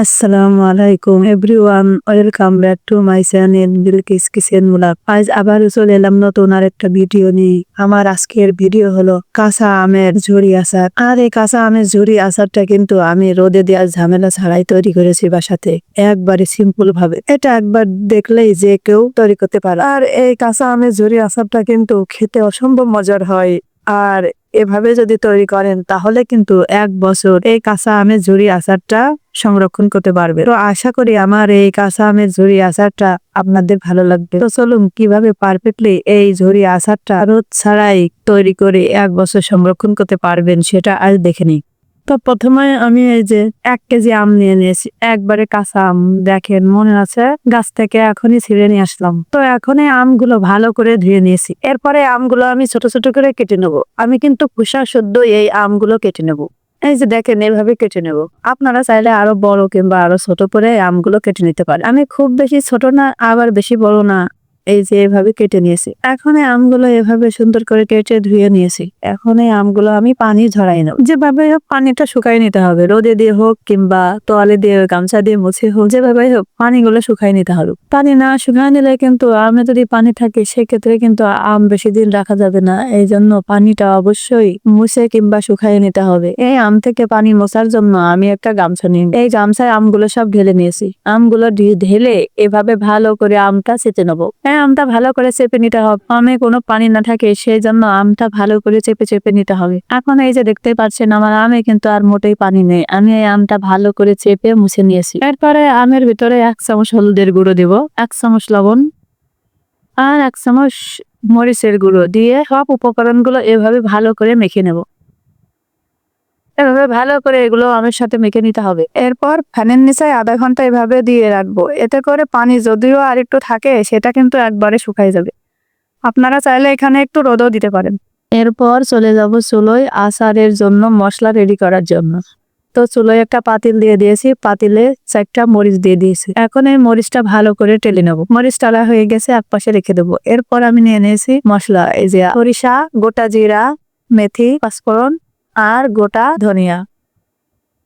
আসসালামু আলাইকুম everyone welcome back to my channel Bilkis kitchen মুলাক আজ আবার চলে এলাম নতুন আর একটা ভিডিও নিয়ে। আমার আজকের ভিডিও হলো কাঁচা আমের ঝুড়ি আচার। আর এই কাঁচা আমের ঝুড়ি আচারটা কিন্তু আমি রোদে দেওয়ার ঝামেলা ছাড়াই তৈরি করেছি বাসাতে। একবারে সিম্পল ভাবে। এটা একবার দেখলেই যে কেউ তৈরি করতে পারে। আর এই কাঁচা আমের ঝুড়ি আচারটা কিন্তু খেতে অসম্ভব মজার হয়। আর এভাবে যদি তৈরি করেন, তাহলে কিন্তু এক বছর এই কাঁচা আমের ঝুড়ি আচারটা সংরক্ষণ করতে পারবে। তো আশা করি আমার এই কাঁচা আমের ঝুড়ি আচারটা আপনাদের ভালো লাগবে। তো চলুন, কীভাবে পারফেক্টলি এই ঝুড়ি আচারটা রোদ ছাড়াই তৈরি করে এক বছর সংরক্ষণ করতে পারবেন সেটা আজ দেখে নিই। তো প্রথমে আমি এই যে এক কেজি আম নিয়ে নিয়েছি। একবারে কাঁচা আম, দেখেন, মনে আছে? গাছ থেকে এখনই ছিঁড়ে নিয়ে আসলাম। তো এখন এই আমগুলো ভালো করে ধুয়ে নিয়েছি। এরপরে আমগুলো আমি ছোট ছোট করে কেটে নেব। আমি কিন্তু খোসা শুদ্ধ এই আমগুলো কেটে নেব। এই যে দেখেন, এভাবে কেটে নেব। আপনারা চাইলে আরও বড় কিংবা আরও ছোট করে আমগুলো কেটে নিতে পারেন। আমি খুব বেশি ছোট না, আবার বেশি বড় না। এই যে এভাবে কেটে নিয়েছি। এখন এই আমগুলো এভাবে সুন্দর করে কেটে ধুয়ে নিয়েছি। এখন এই আমগুলো আমি পানি ঝরাই নেব। যেভাবে হোক পানিটা শুকাই নিতে হবে। রোদে দিয়ে হোক কিংবা তোয়ালে দিয়ে গামছা দিয়ে মুছে হোক, যেভাবে হোক পানিগুলো শুকাই নিতে হবে। পানি না শুকাই নিলে কিন্তু আমে যদি পানি থাকে, সেক্ষেত্রে কিন্তু আম বেশি দিন রাখা যাবে না। এই জন্য পানিটা অবশ্যই মুছে কিংবা শুকাই নিতে হবে। এই আম থেকে পানি মোছার জন্য আমি একটা গামছা নিই। এই গামছায় আমগুলো সব ঢেলে নিয়েছি। আমগুলো ঢেলে এভাবে ভালো করে আমটা চেপে নেব। হ্যাঁ আমটা ভালো করে চেপে নিতে হবে। আমে কোনো পানি না থাকে সেই জন্য আমটা ভালো করে চেপে চেপে নিতে হবে। এখন এই যে দেখতে পাচ্ছেন, আমার আমে কিন্তু আর মোটেই পানি নেই। আমি এই আমটা ভালো করে চেপে মুছে নিয়েছি। এরপরে আমের ভিতরে এক চামচ হলুদের গুঁড়ো দিব, এক চামচ লবণ আর এক চামচ মরিচের গুঁড়ো দিয়ে সব উপকরণগুলো এভাবে ভালো করে মেখে নেব। এভাবে ভালো করে এগুলো আমের সাথে মেখে নিতে হবে। এরপর ফ্যানের নিচে আধা ঘণ্টা এভাবে দিয়ে রাখব। এতে করে পানি যদিও আর একটু থাকে, সেটা কিন্তু একবারে শুকাই যাবে। আপনারা চাইলে এখানে একটু রোদও দিতে পারেন। এরপর চলে যাব চুলোয় আচারের জন্য মশলা রেডি করার জন্য। তো চুলোয় একটা পাতিল দিয়ে দিয়েছি। পাতিলে চারটা মরিচ দিয়ে দিয়েছি। এখন এই মরিচটা ভালো করে টেলে নেব। মরিচ টালা হয়ে গেছে এক পাশে রেখে দেবো। এরপর আমি নিয়ে নিয়েছি মশলা। এই যে সরিষা, গোটা জিরা, মেথি, পাঁচফোড়ন আর গোটা ধনিয়া।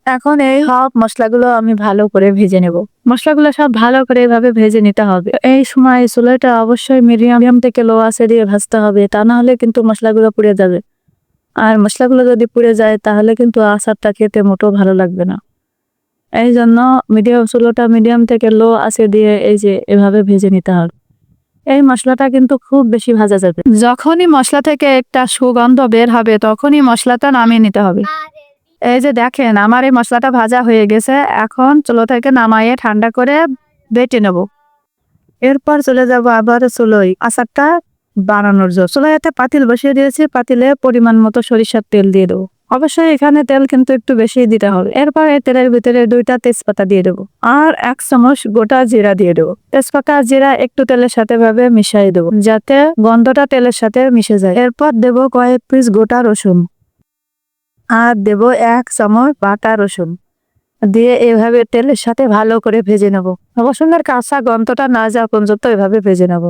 এখন এই সব মশলাগুলো আমি ভালো করে ভেজে নেব। মশলাগুলো সব ভালো করে এভাবে ভেজে নিতে হবে। এই সময় চুলাটা অবশ্যই মিডিয়াম থেকে লো আছে দিয়ে ভাজতে হবে, তা না হলে কিন্তু মশলাগুলো পুড়ে যাবে। আর মশলাগুলো যদি পুড়ে যায়, তাহলে কিন্তু আচারটা খেতে মোটেও ভালো লাগবে না। এই জন্য মিডিয়াম চুলোটা মিডিয়াম থেকে লো আছে দিয়ে এই যে এভাবে ভেজে নিতে হবে। এই মশলাটা কিন্তু খুব বেশি ভাজা যাবে। যখনই মশলা থেকে একটা সুগন্ধ বের হবে, তখনই মশলাটা নামিয়ে নিতে হবে। এই যে দেখেন, আমার এই মশলাটা ভাজা হয়ে গেছে। এখন চুলো থেকে নামাইয়ে ঠান্ডা করে বেটে নেব। এরপর চলে যাব আবার চুলোই আচারটা বানানোর জন্য। চুলোয় পাতিল বসিয়ে দিয়েছি। পাতিলে পরিমাণ মতো সরিষার তেল দিয়ে দেবো। অবশ্যই এখানে তেল কিন্তু একটু বেশি দিতে হবে। এরপর এই তেলের ভিতরে দুইটা তেজপাতা দিয়ে দেবো। আর এক চামচ গোটা জিরা দিয়ে দেবো। তেজপাতা জিরা একটু তেলের সাথে ভাবে মিশিয়ে দেবো, যাতে গন্ধটা তেলের সাথে মিশে যায়। এরপর দেবো কয়েক পিস গোটা রসুন। আর দেব এক চামচ বাটা রসুন। দিয়ে এভাবে তেলের সাথে ভালো করে ভেজে নেব। রসুনের কাঁচা গন্ধটা না যাওয়া পর্যন্ত এভাবে ভেজে নেব।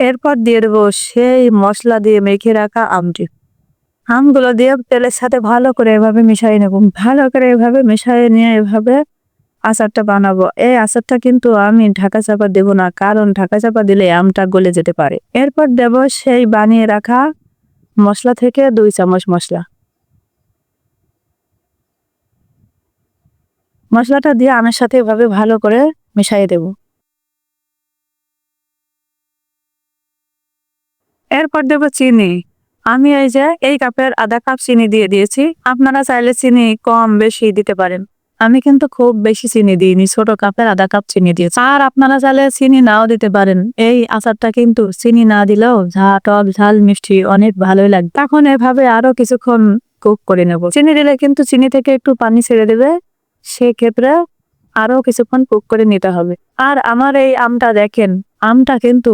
এরপর দিয়ে দেবো সেই মশলা দিয়ে মেখে রাখা আমটি। আমগুলো দিয়ে তেলের সাথে ভালো করে এভাবে মিশিয়ে নেব। ভালো করে এভাবে মিশিয়ে নিয়ে এভাবে আচারটা বানাবো। এই আচারটা কিন্তু আমি ঢাকা চাপা দেব না, কারণ ঢাকা চাপা দিলে আমটা গলে যেতে পারে। এরপর দেব সেই বানিয়ে রাখা মশলা থেকে দুই চামচ মশলা। মশলাটা দিয়ে আমের সাথে এভাবে ভালো করে মিশিয়ে দেব। এরপর দেব চিনি। আমি এই যে এই কাপের আধা কাপ চিনি দিয়ে দিয়েছি, আপনারা চাইলে চিনি কম বেশি দিতে পারেন। আমি কিন্তু খুব বেশি চিনি দিইনি, ছোট কাপের আধা কাপ চিনি দিয়েছি। আর আপনারা চাইলে চিনি নাও দিতে পারেন। এই আচারটা কিন্তু চিনি না দিলেও ঝা টক, ঝাল, মিষ্টি অনেক ভালোই লাগবে। তখন এভাবে আরও কিছুক্ষণ কুক করে নেব। চিনি দিলে কিন্তু চিনি থেকে একটু পানি ছেড়ে দেবে, সেক্ষেত্রে আরও কিছুক্ষণ কুক করে নিতে হবে। আর আমার এই আমটা দেখেন, আমটা কিন্তু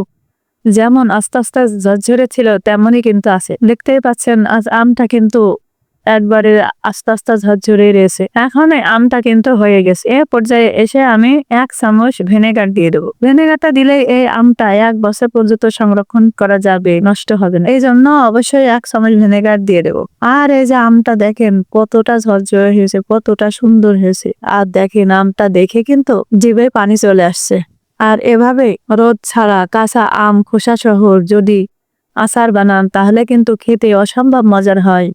যেমন আস্তে আস্তে ঝরঝরে ছিল, তেমনই কিন্তু আছে। দেখতেই পাচ্ছেন, আজ আমটা কিন্তু একবারে আস্তে আস্তে ঝরঝরে রয়েছে। এখন আমটা কিন্তু হয়ে গেছে। এ পর্যায়ে এসে আমি এক চামচ ভিনেগার দিয়ে দেবো। ভিনেগারটা দিলে এই আমটা এক বছর পর্যন্ত সংরক্ষণ করা যাবে, নষ্ট হবে না। এই জন্য অবশ্যই এক চামচ ভিনেগার দিয়ে দেবো। আর এই যে আমটা দেখেন, কতটা ঝরঝরে হয়েছে, কতটা সুন্দর হয়েছে। আর দেখেন, আমটা দেখে কিন্তু জিভে পানি চলে আসছে। আর এভাবে রোদ ছাড়া কাঁচা আম খোসা সহ যদি আচার বানান, তাহলে কিন্তু খেতে অসম্ভব মজার হয়।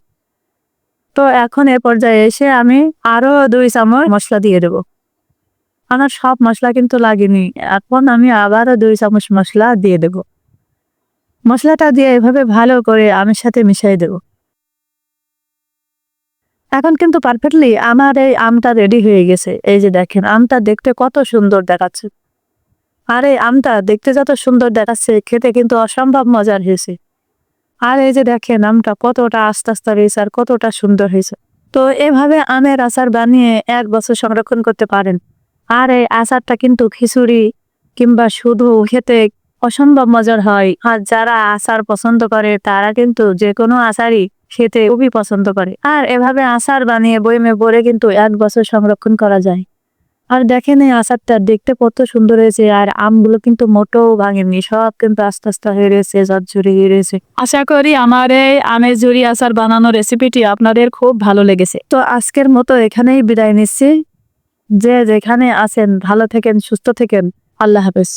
তো এখন এ পর্যায়ে এসে আমি আরও দুই চামচ মশলা দিয়ে দেবো। আমার সব মশলা কিন্তু লাগেনি। এখন আমি আবারও দুই চামচ মশলা দিয়ে দেব। মশলাটা দিয়ে এভাবে ভালো করে আমের সাথে মিশিয়ে দেব। এখন কিন্তু পারফেক্টলি আমার এই আমটা রেডি হয়ে গেছে। এই যে দেখেন, আমটা দেখতে কত সুন্দর দেখাচ্ছে। আর আমটা দেখতে যত সুন্দর দেখাচ্ছে, খেতে কিন্তু অসম্ভব মজার হয়েছে। আর এই যে দেখেন আমটা, কতটা আস্তে আস্তে হয়েছে আর কতটা সুন্দর হয়েছে। তো এভাবে আমের আচার বানিয়ে এক বছর সংরক্ষণ করতে পারেন। আর এই আচারটা কিন্তু খিচুড়ি কিংবা শুধু খেতে অসম্ভব মজার হয়। আর যারা আচার পছন্দ করে, তারা কিন্তু যে কোনো আচারই খেতে খুবই পছন্দ করে। আর এভাবে আচার বানিয়ে বইমে ভরে কিন্তু এক বছর সংরক্ষণ করা যায়। আর দেখেন এই আচারটা দেখতে কত সুন্দর হয়েছে। আর আমগুলো কিন্তু মোটো ভাঙেনি, সব কিন্তু আস্তে আস্তে হয়ে রয়েছে ঝরঝরে হয়ে রয়েছে আশা করি আমার এই আমের ঝুরি আচার বানানো রেসিপিটি আপনাদের খুব ভালো লেগেছে। তো আজকের মতো এখানেই বিদায় নিচ্ছি। যে যেখানে আছেন, ভালো থেকেন, সুস্থ থেকেন, আল্লাহ হাফেজ।